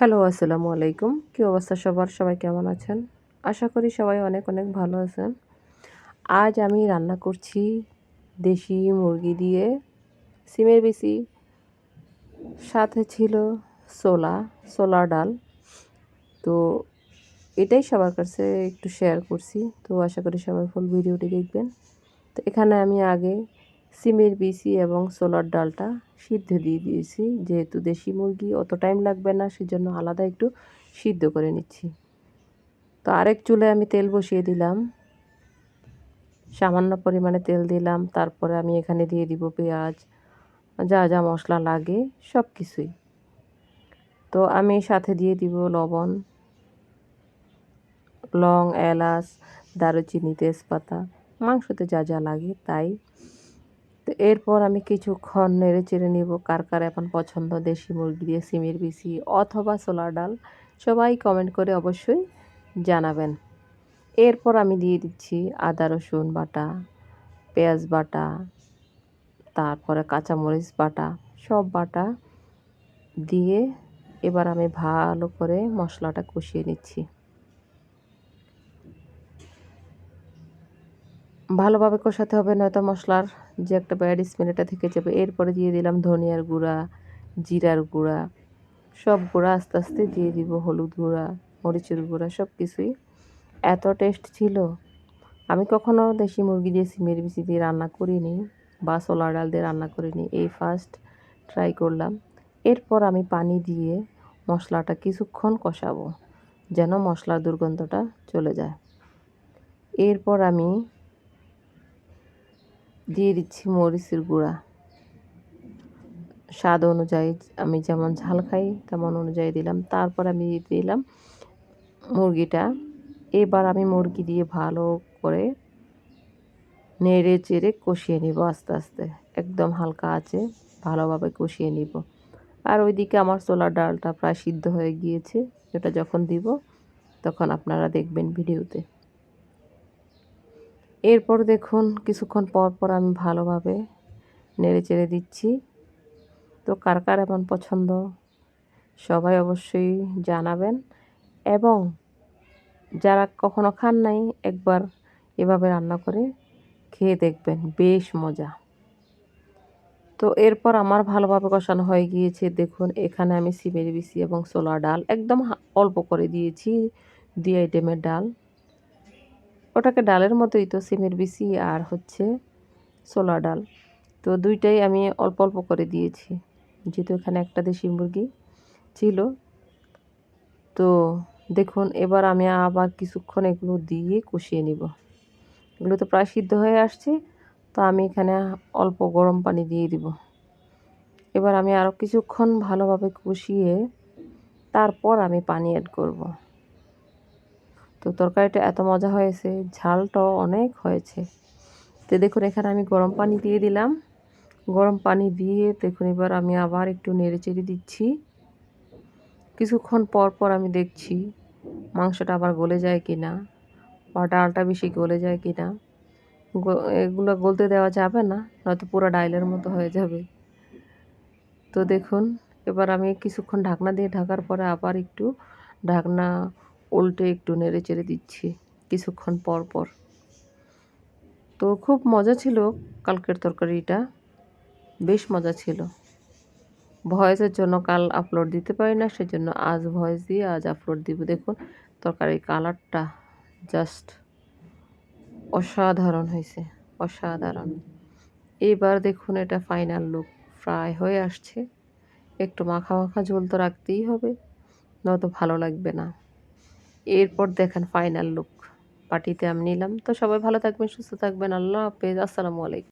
Hello, আসসালামু আলাইকুম। কী অবস্থা সবার? সবাই কেমন আছেন? আশা করি সবাই অনেক অনেক ভালো আছেন। আজ আমি রান্না করছি দেশি মুরগি দিয়ে সিমের বেশি। সাথে ছিল সোলা সোলা ডাল। তো এটাই সবার কাছে একটু শেয়ার করছি। তো আশা করি সবাই ফুল ভিডিওটি দেখবেন। তো এখানে আমি আগে সিমের বিসি এবং সোলার ডালটা সিদ্ধ দিয়ে দিয়েছি। যেহেতু দেশি মুরগি, অত টাইম লাগবে না, সেজন্য আলাদা একটু সিদ্ধ করে নিচ্ছি। তো আরেক চুলে আমি তেল বসিয়ে দিলাম। সামান্য পরিমাণে তেল দিলাম, তারপরে আমি এখানে দিয়ে দিব পেঁয়াজ। যা যা মশলা লাগে সব কিছুই তো আমি সাথে দিয়ে দিব লবণ, লং, এলাচ, দারুচিনি, তেজপাতা। মাংসতে যা যা লাগে, তাই। এরপর আমি কিছুক্ষণ নেড়ে চেড়ে নিব কার কার এখন পছন্দ, দেশি মুরগি দিয়ে সিমের বিসি অথবা সোলার ডাল। সবাই কমেন্ট করে অবশ্যই জানাবেন। এরপর আমি দিয়ে দিচ্ছি আদা, রসুন বাটা, পেঁয়াজ বাটা, তারপরে কাঁচামরিচ বাটা, সব বাটা দিয়ে এবার আমি ভালো করে মশলাটা কষিয়ে নিচ্ছি। ভালোভাবে কষাতে হবে, নয়তো মশলার যে একটা ব্যাড স্মেল এটা থেকে যাবে। এরপরে দিয়ে দিলাম ধনিয়ার গুঁড়া, জিরার গুঁড়া, সব গুঁড়া আস্তে আস্তে দিয়ে দিব, হলুদ গুঁড়া, মরিচের গুঁড়া, সব কিছুই। এত টেস্ট ছিল। আমি কখনো দেশি মুরগি দিয়ে সিমের বিচি দিয়ে রান্না করিনি বা সোলার ডাল দিয়ে রান্না করিনি, এই ফার্স্ট ট্রাই করলাম। এরপর আমি পানি দিয়ে মশলাটা কিছুক্ষণ কষাবো, যেন মশলার দুর্গন্ধটা চলে যায়। এরপর আমি দিয়ে দিচ্ছি মরিচের গুঁড়া। স্বাদ অনুযায়ী আমি যেমন ঝাল খাই, তেমন অনুযায়ী দিলাম। তারপর আমি দিলাম মুরগিটা। এবার আমি মুরগি দিয়ে ভালো করে নেড়ে চেড়ে কষিয়ে নিব আস্তে আস্তে। একদম হালকা আছে ভালোভাবে কষিয়ে নিব। আর ওইদিকে আমার ছোলার ডালটা প্রায় সিদ্ধ হয়ে গিয়েছে। এটা যখন দিব, তখন আপনারা দেখবেন ভিডিওতে। এরপর দেখুন, কিছুক্ষণ পর পর আমি ভালোভাবে নেড়ে চেড়ে দিচ্ছি। তো কার কার এমন পছন্দ? সবাই অবশ্যই জানাবেন। এবং যারা কখনো খান নাই, একবার এভাবে রান্না করে খেয়ে দেখবেন, বেশ মজা। তো এরপর আমার ভালোভাবে কষানো হয়ে গিয়েছে। দেখুন, এখানে আমি সিমের বিসি এবং ছোলা ডাল একদম অল্প করে দিয়েছি, দুই আইটেমের ডাল। ওটাকে ডালের মতোই তো, সিমের বিসি আর হচ্ছে ছোলা ডাল। তো দুইটাই আমি অল্প অল্প করে দিয়েছি, যেহেতু এখানে একটা দেশি মুরগি ছিল। তো দেখুন, এবার আমি আবার কিছুক্ষণ এগুলো দিয়ে কষিয়ে নিব। এগুলো তো প্রায় সিদ্ধ হয়ে আসছে, তো আমি এখানে অল্প গরম পানি দিয়ে দিব। এবার আমি আরও কিছুক্ষণ ভালোভাবে কষিয়ে তারপর আমি পানি অ্যাড করব। তো তরকারিটা এত মজা হয়েছে, ঝালটাও অনেক হয়েছে। তো দেখুন, এখানে আমি গরম পানি দিয়ে দিলাম। গরম পানি দিয়ে দেখুন, এবার আমি আবার একটু নেড়ে চেড়ে দিচ্ছি। কিছুক্ষণ পর পর আমি দেখছি মাংসটা আবার গলে যায় কি না বা ডালটা বেশি গলে যায় কি না এগুলো গলতে দেওয়া যাবে না, নয়তো পুরো ডাইলের মতো হয়ে যাবে। তো দেখুন, এবার আমি কিছুক্ষণ ঢাকনা দিয়ে ঢাকার পরে আবার একটু ঢাকনা উল্টে একটু নেড়ে চেড়ে দিচ্ছি কিছুক্ষণ পর পর। তো খুব মজা ছিল কালকের তরকারিটা, বেশ মজা ছিল। ভয়েসের জন্য কাল আপলোড দিতে পারি না, সেজন্য আজ ভয়েস দিয়ে আজ আপলোড দিব। দেখুন, তরকারির কালারটা জাস্ট অসাধারণ হয়েছে, অসাধারণ। এবার দেখুন এটা ফাইনাল লুক ফ্রাই হয়ে আসছে। একটু মাখা মাখা ঝোল তো রাখতেই হবে, নয়তো ভালো লাগবে না। এরপর দেখেন ফাইনাল লুক পার্টিতে আমি নিলাম। তো সবাই ভালো থাকবেন, সুস্থ থাকবেন। আল্লাহ হাফেজ। আসসালামু আলাইকুম।